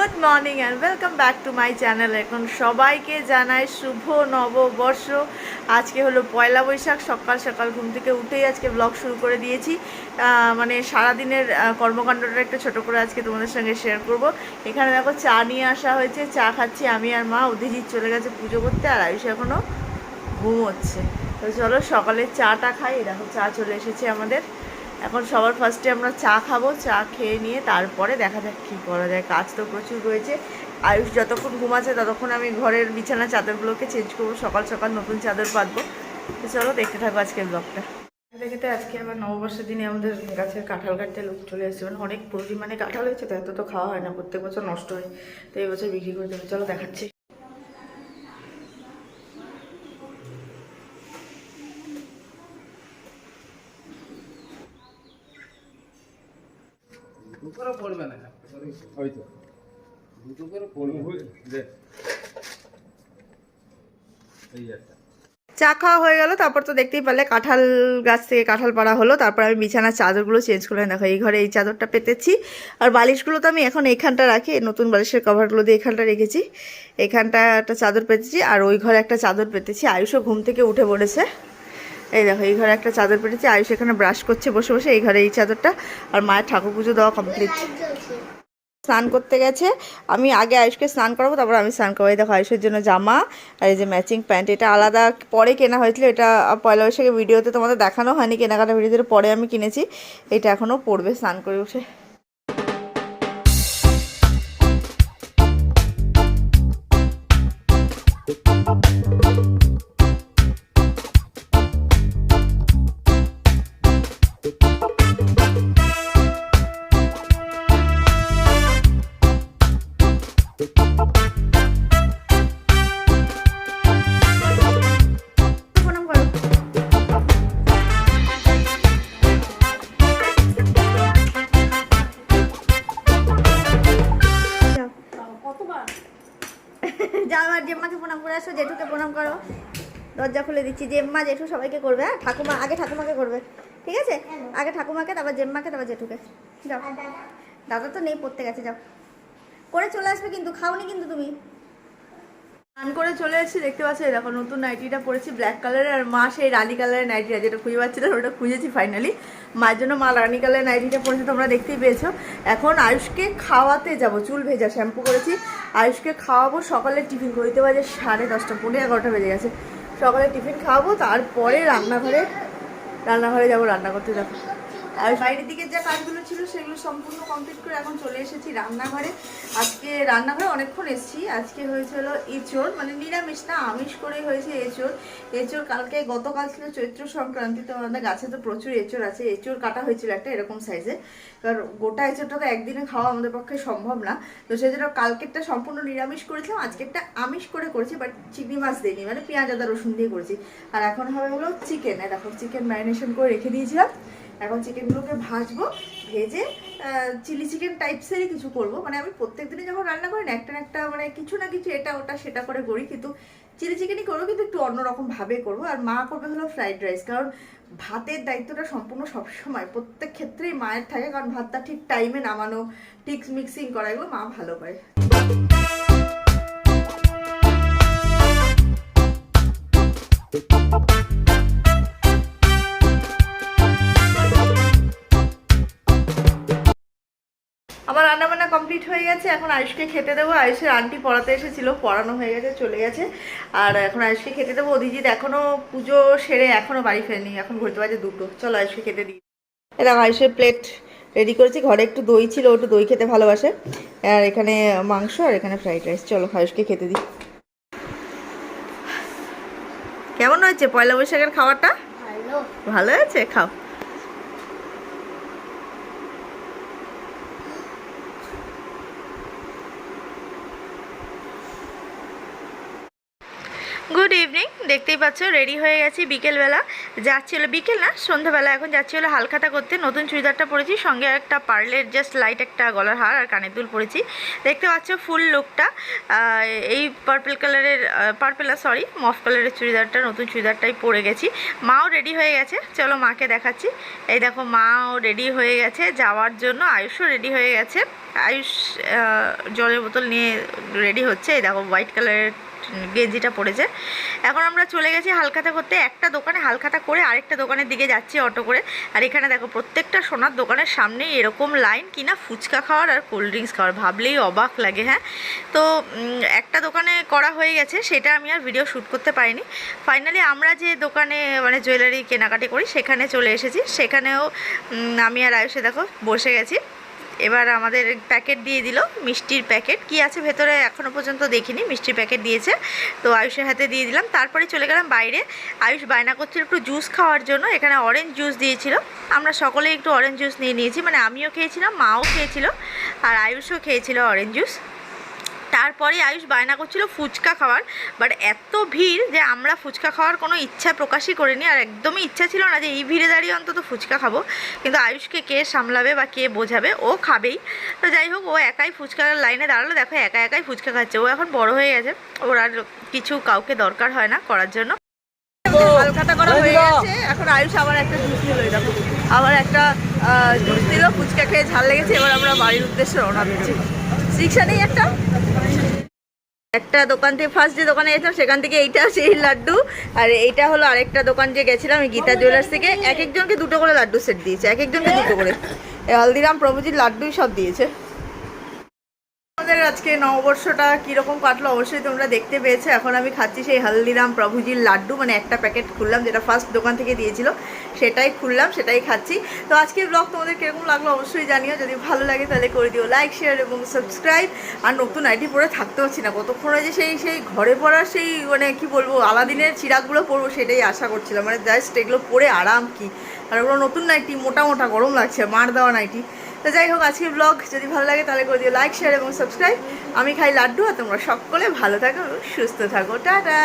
Good morning and welcome back to my channel এখন সবাইকে জানাই শুভ নববর্ষ। আজকে হলো পয়লা বৈশাখ, সকাল সকাল ঘুম থেকে উঠেই আজকে ব্লগ শুরু করে দিয়েছি। মানে সারাদিনের কর্মকাণ্ডটা একটু ছোট করে আজকে তোমাদের সঙ্গে শেয়ার করব। এখানে দেখো চা নিয়ে আসা হয়েছে, চা খাচ্ছি আমি আর মা। অধিজিৎ চলে গেছে পুজো করতে আর আয়ুষ এখনও ঘুমোচ্ছে। তো চলো সকালে চাটা খাই। দেখো চা চলে এসেছে আমাদের। এখন সবার ফার্স্টে আমরা চা খাব, চা খেয়ে নিয়ে তারপরে দেখা যাক কী করা যায়। কাজ তো প্রচুর রয়েছে। আয়ুষ যতক্ষণ ঘুমাচ্ছে ততক্ষণ আমি ঘরের বিছানা চাদরগুলোকে চেঞ্জ করব। সকাল সকাল নতুন চাদর পাতবো। তো চলো দেখতে থাকব আজকের ব্লগটা দেখতে আজকে আবার নববর্ষের দিনে আমাদের গাছের কাঁঠাল কাটতে লোক চলে এসেছে মানে অনেক পরিমাণে কাঁঠাল হয়েছে, তো এত তো খাওয়া হয় না। প্রত্যেক বছর নষ্ট হয়। তো এই বছর বিক্রি করে দেবে। চলো দেখাচ্ছি। দুটো করে পড়বে না। হয়তো। দুটো করে পড়বে। এই একটা। চা খাওয়া হয়ে গেল তারপর তো দেখতেই পারলে কাঁঠাল গাছ থেকে কাঁঠাল পাড়া হলো। তারপর আমি বিছানার চাদরগুলো চেঞ্জ করে দেখো এই ঘরে এই চাদরটা পেতেছি। আর বালিশগুলো তো আমি এখন এইখানটা রাখি নতুন বালিশের কভারগুলো দিয়ে এখানটা রেখেছি। এখানটা একটা চাদর পেতেছি আর ওই ঘরে একটা চাদর পেতেছি। আয়ুষও ঘুম থেকে উঠে পড়েছে। এই দেখো, এই ঘরে একটা চাদর পেটেছে, আয়ুষ এখানে ব্রাশ করছে, বসে বসে এই ঘরে এই চাদরটা, আর মায়ের ঠাকুর পুজো দেওয়া কমপ্লিট স্নান করতে গেছে, আমি আগে আয়ুষকে স্নান করাবো, তারপর আমি স্নান করব। এই দেখো, আয়ুষের জন্য জামা, আর এই যে ম্যাচিং প্যান্ট এটা আলাদা পরে কেনা হয়েছিল, এটা পয়লা বৈশাখের ভিডিওতে তোমাদের দেখানো হয়নি কেনাকাটা ভিডিওতে পরে আমি কিনেছি, এটা এখনও পড়বে স্নান করে উঠে যাও আর জেম্মাকে প্রণাম করে আসো, জেঠুকে প্রণাম করো। দরজা খুলে দিচ্ছি। জেম্মা, জেঠু সবাইকে করবে হ্যাঁ? ঠাকুমা, আগে ঠাকুমাকে করবে। ঠিক আছে? আগে ঠাকুমাকে, তারপর জেম্মাকে, তারপর জেঠুকে। যাও। দাদা তো নেই, পড়তে গেছে, যাও। করে চলে আসবে কিন্তু, খাওনি কিন্তু তুমি। স্নান করে চলে এসেছি, দেখতে পাচ্ছি দেখো নতুন নাইটিটা পরেছি ব্ল্যাক কালারের আর মা সেই রানি কালারের নাইটিটা যেটা খুঁজে পাচ্ছিলাম, ওটা খুঁজেছি ফাইনালি মায়ের জন্য মা রানি কালারের নাইটিটা পরেছে, তোমরা দেখতেই পেয়েছ। এখন আয়ুষকে খাওয়াতে যাব, চুল ভেজা শ্যাম্পু করেছি। আয়ুষকে খাওয়াবো, সকালে টিফিন করতে বাজে সাড়ে দশটা পনেরো এগারোটা বেজে গেছে। সকালে টিফিন খাওয়াবো, তারপরে রান্নাঘরে রান্নাঘরে যাব, রান্না করতে যাব। আর বাইরের দিকে যা কাজগুলো ছিল সেগুলো সম্পূর্ণ কমপ্লিট করে এখন চলে এসেছি রান্নাঘরে। আজকে রান্নাঘরে অনেকক্ষণ এসেছি। আজকে হয়েছিল এঁচোড় মানে নিরামিষ না, আমিষ করেই হয়েছে এঁচোড়। এঁচোড় কালকে গতকাল ছিল চৈত্র সংক্রান্তি, তো আমাদের গাছে তো প্রচুর এঁচোড় আছে। এঁচোড় কাটা হয়েছিল একটা এরকম সাইজে কারণ গোটা এঁচোড়টা তো একদিনে খাওয়া আমাদের পক্ষে সম্ভব না। তো সেই জন্য কালকেরটা সম্পূর্ণ নিরামিষ করেছিলাম, আজকেরটা আমিষ করে করেছি বাট চিংড়ি মাছ দিইনি মানে পেঁয়াজ, আদা, রসুন দিয়ে করেছি। আর এখন হবে হলো চিকেন দেখো চিকেন ম্যারিনেশন করে রেখে দিয়েছিলাম। এখন চিকেনগুলোকে ভাজবো, ভেজে চিলি চিকেন টাইপসেরই কিছু করব। মানে আমি প্রত্যেক দিনই যখন রান্না করি না, একটা না একটা মানে কিছু না কিছু এটা, ওটা, সেটা করে করি। কিন্তু চিলি চিকেনই করব, কিন্তু একটু অন্যরকম ভাবে করব। আর মা করবে হলো ফ্রাইড রাইস কারণ ভাতের দায়িত্বটা সম্পূর্ণ সবসময়, প্রত্যেক ক্ষেত্রেই মায়ের থাকে, কারণ ভাতটা ঠিক টাইমে নামানো, ঠিক মিক্সিং করা, এগুলো মা ভালো পারে কমপ্লিট হয়ে গেছে। এখন আয়ুষকে খেতে দেবো। আয়ুষের আন্টি পড়াতে এসেছিল পড়ানো হয়ে গেছে চলে গেছে। আর এখন আয়ুষকে খেতে দেবো। অধিজিৎ এখনও পুজো সেরে এখনও বাড়ি ফেরেনি। এখন ঘুরতে বাজে দুটো। চলো আয়ুষকে খেতে দিই। এটা আয়ুষের প্লেট রেডি করেছি। ঘরে একটু দই ছিল একটু দই খেতে ভালোবাসে। আর এখানে মাংস আর এখানে ফ্রাইড রাইস চলো আয়ুষকে খেতে দিই। কেমন হয়েছে পয়লা বৈশাখের খাবারটা? ভালো। ভালো হয়েছে? খাও। গুড ইভিনিং দেখতেই পাচ্ছ রেডি হয়ে গেছি বিকেলবেলা। যাচ্ছিল, বিকেল না, সন্ধ্যাবেলা, এখন যাচ্ছি হলো হালখাতা করতে। নতুন চুড়িদারটা পরেছি, সঙ্গে একটা পার্লের জাস্ট লাইট একটা গলার হার আর কানের দুল পরেছি। দেখতে পাচ্ছ ফুল লুকটা এই পার্পল কালারের পার্পল সরি মফ কালারের চুড়িদারটা, নতুন চুড়িদারটাই পরে গেছি। মাও রেডি হয়ে গেছে। চলো মাকে দেখাচ্ছি। এই দেখো, মাও রেডি হয়ে গেছে যাওয়ার জন্য। আয়ুষও রেডি হয়ে গেছে। আয়ুষ জলের বোতল নিয়ে রেডি হচ্ছে। এই দেখো হোয়াইট কালারের গেঞ্জিটা পড়েছে এখন আমরা চলে গেছি হালখাতা করতে। একটা দোকানে হালখাতা করে আরেকটা দোকানের দিকে যাচ্ছি অটো করে। আর এখানে দেখো, প্রত্যেকটা সোনার দোকানের সামনে এরকম লাইন কিনা ফুচকা খাওয়ার আর কোল্ড ড্রিঙ্কস খাওয়ার। ভাবলেই অবাক লাগে হ্যাঁ? তো একটা দোকানে করা হয়ে গেছে, সেটা আমি আর ভিডিও শ্যুট করতে পারিনি। ফাইনালি আমরা যে দোকানে মানে জুয়েলারি কেনাকাটি করি, সেখানে চলে এসেছি। সেখানেও আমি আর আয়ুষে দেখো, বসে গেছি। এবার আমাদের প্যাকেট দিয়ে দিল, মিষ্টির প্যাকেট। কি আছে ভেতরে এখনও পর্যন্ত দেখিনি, মিষ্টির প্যাকেট দিয়েছে। তো আয়ুষের হাতে দিয়ে দিলাম। তারপরে চলে গেলাম বাইরে। আয়ুষ বায়না করছিল একটু জুস খাওয়ার জন্য, এখানে অরেঞ্জ জুস দিয়েছিল। আমরা সকলে একটু অরেঞ্জ জুস নিয়ে নিয়েছি মানে আমিও খেয়েছিলাম, মাও খেয়েছিল, আর আয়ুষও খেয়েছিল অরেঞ্জ জুস তারপরে আয়ুষ বায়না করছিল ফুচকা খাওয়ার বাট এত ভিড় যে আমরা ফুচকা খাওয়ার কোনো ইচ্ছা প্রকাশই করিনি আর একদমই ইচ্ছা ছিল না যে এই ভিড়ে দাঁড়িয়ে অন্তত ফুচকা খাব। কিন্তু আয়ুষকে কে সামলাবে বা কে বোঝাবে ও খাবেই। তো যাই হোক ও একাই ফুচকার লাইনে দাঁড়াল দেখো একা একাই ফুচকা খাচ্ছে। ও এখন বড় হয়ে গেছে ওর আর কিছু কাউকে দরকার হয় না করার জন্য। হালখাতা করা হয়ে গেছে এখন আয়ুষ আবার একটা জুস নিল দেখো। আবার একটা জুস নিল ফুচকা খেয়ে ঝাল লেগেছে এবার আমরা বাড়ির উদ্দেশ্যে রওনা দিচ্ছি। রিক্সা নেই একটা? একটা দোকান থেকে ফার্স্ট যে দোকানে গেছিলাম, সেখান থেকে এইটা, সেই লাড্ডু। আর এইটা হলো আরেকটা দোকান যে গেছিলাম গীতা জুয়েলার্স থেকে। এক একজনকে দুটো করে লাড্ডু সেট দিয়েছে, এক একজনকে দুটো করে। হলদিরাম প্রভুজির লাড্ডুই সব দিয়েছে। আমাদের আজকে নববর্ষটা কীরকম কাটলো? অবশ্যই তোমরা দেখতে পেয়েছ। এখন আমি খাচ্ছি সেই হলদিরাম প্রভুজির লাড্ডু। মানে একটা প্যাকেট খুললাম, যেটা ফার্স্ট দোকান থেকে দিয়েছিল। সেটাই খুললাম, সেটাই খাচ্ছি। তো আজকের ব্লগ তোমাদের কীরকম লাগল অবশ্যই জানিও। যদি ভালো লাগে তাহলে করে দিও লাইক শেয়ার এবং সাবস্ক্রাইব আর নতুন আইডি পরে থাকতে পারছি না। কতক্ষণে যে সেই সেই ঘরে পড়ার সেই মানে কি বলব, আলাদিনের চিরাগগুলো পরবো, সেটাই আশা করছিলাম। মানে জাস্ট এগুলো পরে আরাম কি? আর ওগুলো নতুন নাইটি মোটা মোটা গরম লাগছে। মার দেওয়া নাইটি তো যাই হোক আজকে ব্লগ যদি ভালো লাগে তাহলে করে দিও লাইক শেয়ার এবং সাবস্ক্রাইব আমি খাই লাড্ডু আর তোমরা সকলে ভালো থাকো, সুস্থ থাকো। টাটা!